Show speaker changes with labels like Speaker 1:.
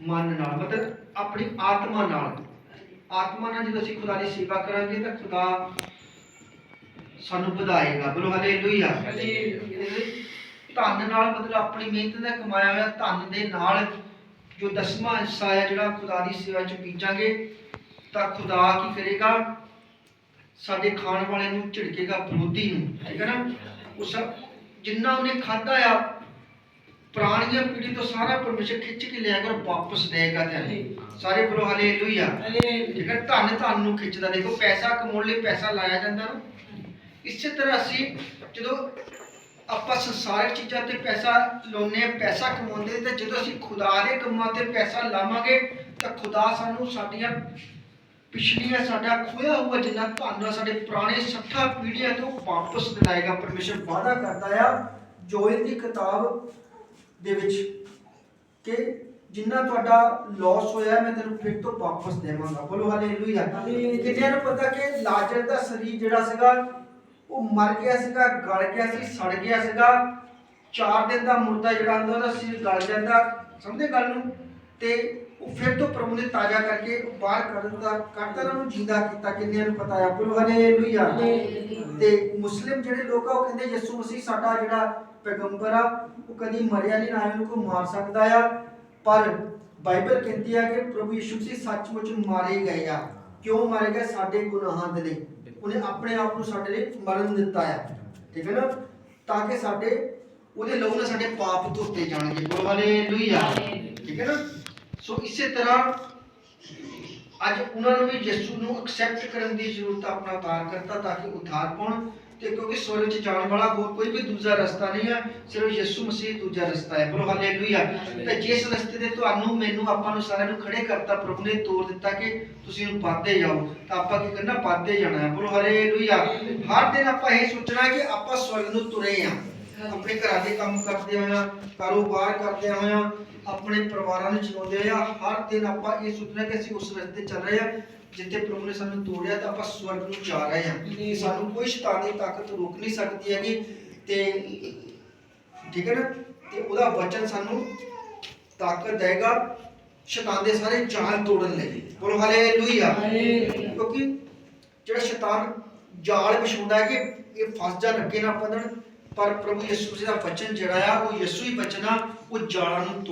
Speaker 1: ਮਨ ਨਾਲ, ਮਤਲਬ ਆਪਣੀ ਆਤਮਾ ਨਾਲ। ਆਤਮਾ ਨਾਲ ਜਦੋਂ ਅਸੀਂ ਖੁਦਾ ਦੀ ਸੇਵਾ ਕਰਾਂਗੇ ਤਾਂ ਖੁਦਾ ਸਾਨੂੰ ਵਧਾਏਗਾ। ਬੋਲੋ ਹਾਲੇਲੂਇਆ। ਧਨ ਨਾਲ ਮਤਲਬ ਆਪਣੀ ਮਿਹਨਤ ਦਾ ਕਮਾਇਆ ਹੋਇਆ ਧਨ ਦੇ ਨਾਲ ਜੋ ਦਸਵਾਂ ਹਿੱਸਾ ਹੈ ਜਿਹੜਾ ਖੁਦਾ ਦੀ ਸੇਵਾ ਚ ਬੀਜਾਂਗੇ, ਤਾਂ ਖੁਦਾ ਕੀ ਕਰੇਗਾ? ਸਾਡੇ ਖਾਣ ਵਾਲੇ ਨੂੰ, ਝਿੜਕੇਗਾ ਵਿਰੋਧੀ ਨੂੰ। ਠੀਕ ਹੈ ਨਾ? ਉਸ ਜਿੰਨਾ ਉਹਨੇ ਖਾਦਾ ਆ ਪੁਰਾਣੀਆਂ ਪੀੜ੍ਹੀ ਤੋਂ ਸਾਰਾ ਪਰਮੇਸ਼ਰ ਖਿੱਚ ਕੇ ਲਿਆ ਕਰ ਵਾਪਸ ਦੇਗਾ ਤੈਨੂੰ ਸਾਰੇ ਬੋਲੋ ਹਾਲੇਲੂਇਆ ਠੀਕ ਹੈ ਧਨ ਧਨ ਨੂੰ ਖਿੱਚਦਾ ਦੇਖੋ ਪੈਸਾ ਕਮਾਉਣ ਲਈ ਪੈਸਾ ਲਾਇਆ ਜਾਂਦਾ ਨਾ। ਇਸੇ ਤਰ੍ਹਾਂ ਅਸੀਂ ਜਦੋਂ ਆਪਾਂ ਸੰਸਾਰਿਕ ਚੀਜ਼ਾਂ ਤੇ ਪੈਸਾ ਲਾਉਂਦੇ ਆ ਪੈਸਾ ਕਮਾਉਂਦੇ ਤੇ ਜਦੋਂ ਅਸੀਂ ਖੁਦਾ ਦੇ ਕੰਮਾਂ ਤੇ ਪੈਸਾ ਲਾਵਾਂਗੇ ਤਾਂ ਖੁਦਾ ਸਾਨੂੰ ਸਾਡੀਆਂ ਪਿਛਲੀਆਂ ਸਾਡਾ ਖੋਇਆ ਹੋਇਆ ਜਿੰਨਾ ਧਨ ਸਾਡੇ ਪੁਰਾਣੇ ਸੱਠਾਂ ਪੀੜ੍ਹੀਆਂ ਤੋਂ ਵਾਪਸ ਦਿਲਾਏਗਾ ਪਰਮੇਸ਼ਰ ਵਾਅਦਾ ਕਰਦਾ ਆ। ਜੋਇਲ ਦੀ ਕਿਤਾਬ ਦੇ ਵਿੱਚ ਕਿ ਜਿੰਨਾ ਤੁਹਾਡਾ ਲਾਸ ਹੋਇਆ ਮੈਂ ਤੈਨੂੰ ਫਿਰ ਤੋਂ ਵਾਪਸ ਦੇਵਾਂਗਾ। ਬੋਲੋ ਹਾਲੇਲੂਇਆ ਕਿੰਨਿਆਂ ਨੂੰ ਪਤਾ ਕਿ ਲਾਜ਼ਰ ਦਾ ਸਰੀਰ ਜਿਹੜਾ ਸੀਗਾ ਉਹ ਮਰ ਗਿਆ ਸੀਗਾ ਗਲ ਗਿਆ ਸੀ ਸੜ ਗਿਆ ਸੀਗਾ। 4 ਦਿਨ ਦਾ ਮੁਰਦਾ ਜਿਹੜਾ ਹੁੰਦਾ ਉਹਦਾ ਸਿਰ ਗਲ ਜਾਂਦਾ ਸਮਝਦੇ ਗੱਲ ਨੂੰ? ਤੇ ਉਹ ਫਿਰ ਤੋਂ ਪ੍ਰਭੂ ਨੇ ਤਾਜ਼ਾ ਕਰਕੇ ਬਾਹਰ ਕੱਢ ਦਿੱਤਾ ਕੱਢਤਾ ਨਾ ਉਹਨੂੰ ਜਿੰਦਾ ਕੀਤਾ ਕਿੰਨਿਆਂ ਨੂੰ ਪਤਾ ਆ। ਬੋਲੋ ਹਾਲੇਲੂਇਆ ਤੇ ਮੁਸਲਿਮ ਜਿਹੜੇ ਲੋਕ ਆ ਉਹ ਕਹਿੰਦੇ ਯਿਸੂ ਮਸੀਹ ਸਾਡਾ ਜਿਹੜਾ ਪੈਗੰਬਰ ਆ, ਉਹ ਕਦੀ ਮਰਿਆ ਨਹੀਂ ਨਾ ਉਹਨੂੰ ਕੋਈ ਮਾਰ ਸਕਦਾ ਆ। ਪਰ ਬਾਈਬਲ ਕਹਿੰਦੀ ਆ ਕਿ ਪ੍ਰਭੂ ਯਿਸੂ ਮਸੀਹ ਸੱਚਮੁੱਚ ਮਾਰੇ ਗਏ ਆ। ਕਿਉਂ ਮਾਰੇ ਗਏ? ਸਾਡੇ ਗੁਨਾਹਾਂ ਦੇ ਲਈ। ਉਹਨੇ ਆਪਣੇ ਆਪ ਨੂੰ ਸਾਡੇ ਲਈ ਮਰਨ ਦਿੱਤਾ ਆ। ਠੀਕ ਹੈ ਨਾ? ਤਾਂ ਕਿ ਸਾਡੇ, ਉਹਦੇ ਲਹੂ ਨਾਲ ਸਾਡੇ ਪਾਪ ਧੋਤੇ ਜਾਣਗੇ। ਬੋਲੋ ਹਾਲੇਲੂਇਆ। ਠੀਕ ਹੈ ਨਾ? ਸੋ ਇਸੇ ਤਰ੍ਹਾਂ ਅੱਜ ਉਹਨਾਂ ਨੂੰ ਵੀ ਯਿਸੂ ਨੂੰ ਐਕਸੈਪਟ ਕਰਨ ਦੀ ਜ਼ਰੂਰਤ ਆਪਣਾ ਉਤਾਰ ਕਰਤਾ ਤਾਂ ਕਿ ਉਧਾਰ ਪਾਉਣ। ਤੇ ਕਿਉਂਕਿ ਸਵਰਗ ਚ ਜਾਣ ਵਾਲਾ ਹੋਰ ਕੋਈ ਵੀ ਦੂਜਾ ਰਸਤਾ ਨਹੀਂ ਹੈ ਸਿਰਫ ਯਿਸੂ ਮਸੀਹ ਦੂਜਾ ਰਸਤਾ ਹੈ। ਬੋਲੋ ਹਾਲੇਲੂਇਆ। ਤੇ ਜਿਸ ਰਸਤੇ ਤੇ ਤੁਹਾਨੂੰ ਮੈਨੂੰ ਆਪਾਂ ਨੂੰ ਸਾਰਿਆਂ ਨੂੰ ਖੜੇ ਕਰਤਾ ਪ੍ਰਭੂ ਨੇ ਤੋਰ ਦਿੱਤਾ ਕਿ ਤੁਸੀਂ ਉਹਨੂੰ ਪਾਦੇ ਜਾਓ ਤਾਂ ਆਪਾਂ ਕੀ ਕਰਨਾ ਪਾਦੇ ਜਾਣਾ ਹੈ। ਬੋਲੋ ਹਾਲੇਲੂਇਆ। ਹਰ ਦਿਨ ਆਪਾਂ ਇਹ ਸੋਚਣਾ ਕਿ ਆਪਾਂ ਸਵਰਗ ਨੂੰ ਤੁਰੇ ਆ ਆਪਣੇ ਘਰਾਂ ਦੇ ਕੰਮ ਕਰਦੇ ਹੋਇਆ ਕਾਰੋਬਾਰ ਕਰਦੇ ਹੋਇਆ ਆਪਣੇ ਪਰਿਵਾਰਾਂ ਨੂੰ ਚਲਾਉਂਦੇ ਹੋਇਆ ਹਰ ਦਿਨ ਆਪਾਂ ਇਹ ਸੋਚਣਾ ਕਿ ਅਸੀਂ ਉਸ ਰਸਤੇ ਚੱਲ ਰਹੇ ਆ ਜਿੱਥੇ ਪ੍ਰਭੂ ਨੇ ਸਾਨੂੰ ਤੋੜਿਆ ਤਾਂ ਆਪਾਂ ਸਵਰਗ ਨੂੰ ਜਾ ਰਹੇ ਹਾਂ। ਸਾਨੂੰ ਕੋਈ ਸ਼ੈਤਾਨ ਤਾਕਤ ਰੋਕ ਨਹੀਂ ਸਕਦੀ ਹੈਗੀ। ਤੇ ਠੀਕ ਹੈ ਨਾ? ਤੇ ਉਹਦਾ ਵਚਨ ਸਾਨੂੰ ਤਾਕਤ ਦੇਗਾ ਸ਼ੈਤਾਨ ਦੇ ਸਾਰੇ ਜਾਲ ਤੋੜਨ ਲਈ। ਬੋਲੋ ਹਾਲੇਲੂਇਆ। ਕਿਉਂਕਿ ਜਿਹੜਾ ਸ਼ੈਤਾਨ ਜਾਲ ਵਿਛਾਉਂਦਾ ਹੈ ਕਿ ਇਹ ਫਸ ਜਾਣ ਅੱਗੇ ਨਾ ਪਦਣ ਪਰ ਪ੍ਰਭੂ ਯਿਸੂ ਜੀ ਦਾ ਵਚਨ ਜਿਹੜਾ ਆ, ਉਹ ਯਿਸੂ ਹੀ ਵਚਨ ਆ ਉਹ ਜਾਲਾਂ ਨੂੰ